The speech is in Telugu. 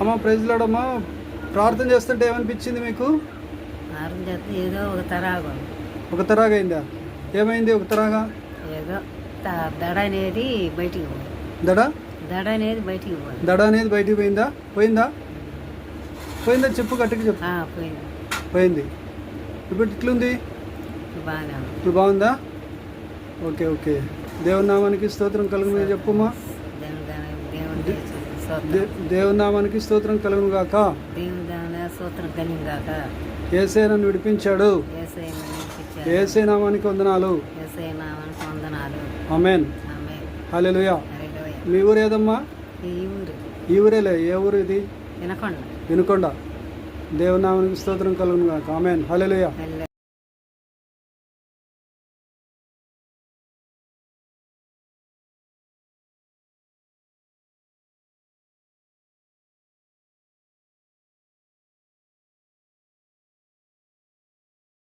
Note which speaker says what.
Speaker 1: అమ్మ ప్రైజ్లాడమ్మా ప్రార్థన చేస్తుంటే ఏమనిపించింది మీకు?
Speaker 2: ఆరు చేస్తే ఏదో ఒక తరాగు.
Speaker 1: ఒక తరాగా అయిందా? ఏమైంది ఒక తరాగా?
Speaker 2: ఏదో త- దడ అనేది బయటికి పోదు
Speaker 1: దడ?
Speaker 2: దడ అనేది బయటికి పోదు
Speaker 1: దడ అనేది బయటికి పోయిందా? పోయిందా? పోయిందా? చెప్పు గట్టిగా చెప్పు.
Speaker 2: ఆ, పోయింది.
Speaker 1: పోయింది. ఇప్పుడు ఇట్లుంది
Speaker 2: బాగానే ఉంది.
Speaker 1: ఇప్పుడు బాగుందా? Okay okay. దేవుని నామానికి స్తోత్రం కలుగును చెప్పమ్మా
Speaker 2: దేవుని దేవుని దయ స్తోత్రం
Speaker 1: కలుగును గాక.
Speaker 2: స్తోత్రం కలిగాక
Speaker 1: ఏసే నన్ను విడిపించాడు.
Speaker 2: ఏసై నిలిపించారు
Speaker 1: ఏసే నామానికి వందనాలు. అమేన్. మీ ఊరు ఏదమ్మా?
Speaker 2: ఈ ఊరు.
Speaker 1: ఈ ఊరేలే ఏ ఊరు ఇది?
Speaker 2: వినకొండ.
Speaker 1: వినుకొండ. దేవుని నామానికి స్తోత్రం కలుగును గాక. ఆమెన్.
Speaker 2: హల్లెలూయా.